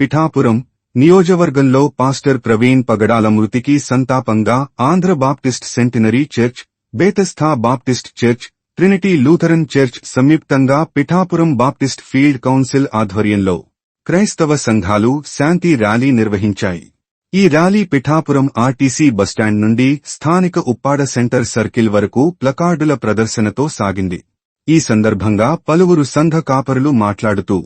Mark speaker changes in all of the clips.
Speaker 1: పిఠాపురం నియోజకవర్గంలో పాస్టర్ ప్రవీణ్ పగడాల మృతికి సంతాపంగా Andhra Baptist Centenary Church Bethesda Baptist Church Trinity Lutheran Church సంయుక్తంగా Pithapuram Baptist field council ఆధ్వర్యంలో క్రైస్తవ సంఘాలు శాంతి ర్యాలీ నిర్వహించాయి. ఈ ర్యాలీ పిఠాపురం ఆర్టీసీ బస్టాండ్ నుండి స్థానిక ఉప్పాడ సెంటర్ సర్కిల్ వరకు ప్లకార్డుల ప్రదర్శనతో సాగింది. ఈ సందర్భంగా పలువురు సంఘ కాపరులు మాట్లాడుతూ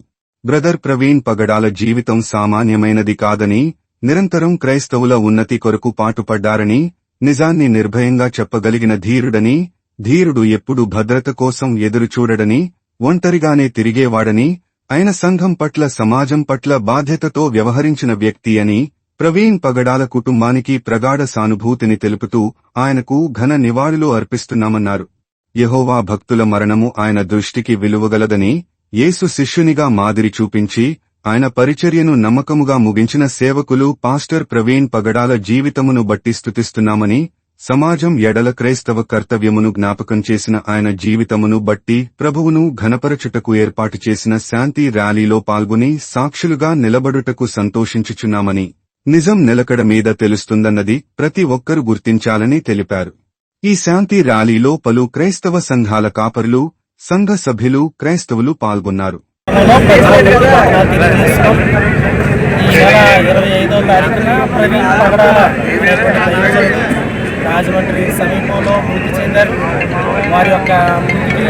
Speaker 1: బ్రదర్ ప్రవీణ్ పగడాల జీవితం సామాన్యమైనది కాదని నిరంతరం క్రైస్తవుల ఉన్నతి కొరకు పాటుపడ్డారని నిజాన్ని నిర్భయంగా చెప్పగలిగిన ధీరుడని ధీరుడు ఎప్పుడు భద్రత కోసం ఎదురుచూడడని ఒంటరిగానే తిరిగేవాడని ఆయన సంఘం పట్ల సమాజం పట్ల బాధ్యతతో వ్యవహరించిన వ్యక్తి అని ప్రవీణ్ పగడాల కుటుంబానికి ప్రగాఢ సానుభూతిని తెలుపుతూ ఆయనకు ఘన నివాళులు అర్పిస్తున్నామన్నారు. యహోవా భక్తుల మరణము ఆయన దృష్టికి విలువగలదని యేసు శిష్యునిగా మాదిరి చూపించి ఆయన పరిచర్యను నమ్మకముగా ముగించిన సేవకులు పాస్టర్ ప్రవీణ్ పగడాల జీవితమును బట్టి స్థుతిస్తున్నామని సమాజం ఎడల క్రైస్తవ కర్తవ్యమును జ్ఞాపకం చేసిన ఆయన జీవితమును బట్టి ప్రభువును ఘనపరచుటకు ఏర్పాటు చేసిన శాంతి ర్యాలీలో పాల్గొని సాక్షులుగా నిలబడుటకు సంతోషించుచున్నామని నిజం నిలకడ మీద తెలుస్తుందన్నది ప్రతి ఒక్కరూ గుర్తించాలని తెలిపారు. ఈ శాంతి ర్యాలీలో పలు క్రైస్తవ సంఘాల కాపరులు సంఘ సభ్యులు క్రైస్తవులు పాల్గొన్నారు.
Speaker 2: రాజమండ్రి సమీపంలో మృతి చెందారు. వారి యొక్క మృతికి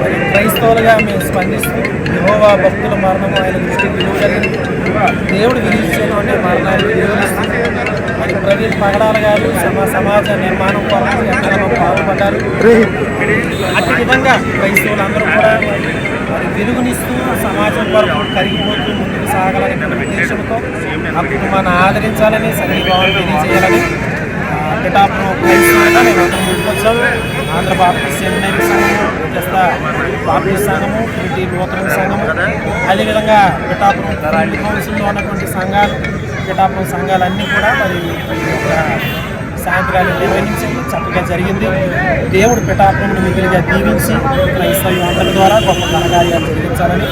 Speaker 2: మరి క్రైస్తవులుగా మేము స్పందిస్తూ యహోవా భక్తుల మరణము ఆయన దృష్టికి విలువ కలిగింది దేవుడు విధించినటువంటి మరణాన్ని విలువలిస్తూ మరి ప్రవీణ్ పగడాల గారు సమాజ నిర్మాణం కొరకు ఎంతగానో పాల్పడ్డారు. అట్టి విధంగా క్రైస్తవులందరూ కూడా మరి వెలుగునిస్తూ సమాజం కొరకు కరిగిపోతూ ముందుకు సాగాలనేటువంటి ఉద్దేశంతో ఆ కుటుంబాన్ని ఆదరించాలని సంఘీభావం తెలియజేయాలని పిఠాపురం క్రైస్తవులుగా మేము అందరం ముందుకొచ్చాము ఆంధ్ర బాప్టిస్ట్ సెమినరీ సంఘము వ్యత్యస్త బాప్టిస్ట్ సంఘము ఇంటి నూతన సంఘము అదేవిధంగా పిఠాపురం కౌన్సిల్లో ఉన్నటువంటి సంఘాలు పిఠాపురం సంఘాలన్నీ కూడా మరి సాయంత్రాలు నిర్వహించి చక్కగా జరిగింది. దేవుడు పిఠాపురం మిగిలిగా దీవించి క్రైస్తవ యువతల ద్వారా గొప్ప ఘనకార్యాలు జరిగించాలని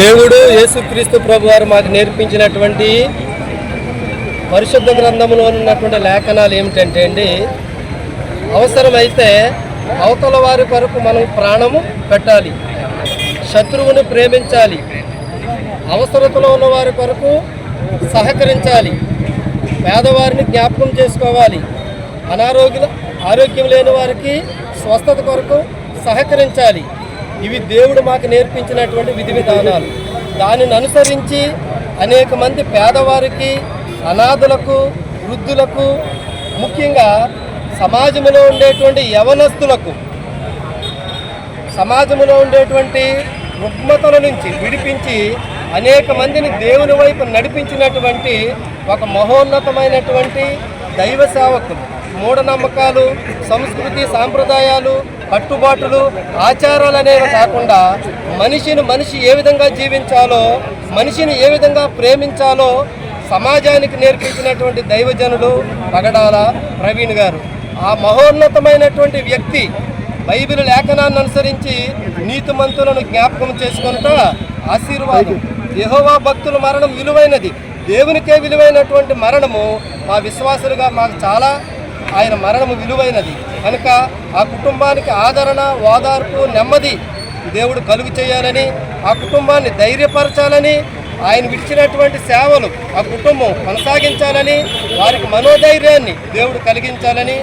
Speaker 3: దేవుడు యేసుక్రీస్తు ప్రభు వారు మాకు నేర్పించినటువంటి పరిశుద్ధ గ్రంథంలో ఉన్నటువంటి లేఖనాలు ఏమిటంటే అండి అవసరమైతే అవతల వారి కొరకు మనం ప్రాణము పెట్టాలి శత్రువును ప్రేమించాలి అవసరతలో ఉన్న వారి కొరకు సహకరించాలి. పేదవారిని జ్ఞాపకం చేసుకోవాలి. అనారోగ్య ఆరోగ్యం లేని వారికి స్వస్థత కొరకు సహకరించాలి. ఇవి దేవుడు మాకు నేర్పించినటువంటి విధి విధానాలు. దానిని అనుసరించి అనేక మంది పేదవారికి అనాథులకు వృద్ధులకు ముఖ్యంగా సమాజంలో ఉండేటువంటి యవనస్తులకు సమాజంలో ఉండేటువంటి రుగ్మతల నుంచి విడిపించి అనేక మందిని దేవుని వైపు నడిపించినటువంటి ఒక మహోన్నతమైనటువంటి దైవ సేవకులు మూఢనమ్మకాలు సంస్కృతి సాంప్రదాయాలు కట్టుబాటులు ఆచారాలు అనేవి కాకుండా మనిషిని మనిషి ఏ విధంగా జీవించాలో మనిషిని ఏ విధంగా ప్రేమించాలో సమాజానికి నేర్పించినటువంటి దైవజనుడు పగడాల ప్రవీణ్ గారు. ఆ మహోన్నతమైనటువంటి వ్యక్తి బైబిల్ లేఖనాన్ని అనుసరించి నీతిమంతులను జ్ఞాపకం చేసుకొనుట ఆశీర్వాదం. యహోవా భక్తుల మరణం విలువైనది. దేవునికే విలువైనటువంటి మరణము మా విశ్వాసులుగా మాకు చాలా ఆయన మరణము విలువైనది. కనుక ఆ కుటుంబానికి ఆదరణ ఓదార్పు నెమ్మది దేవుడు కలుగు చేయాలని ఆ కుటుంబాన్ని ధైర్యపరచాలని ఆయన విడిచినటువంటి సేవలు ఆ కుటుంబం కొనసాగించాలని వారికి మనోధైర్యాన్ని దేవుడు కలిగించాలని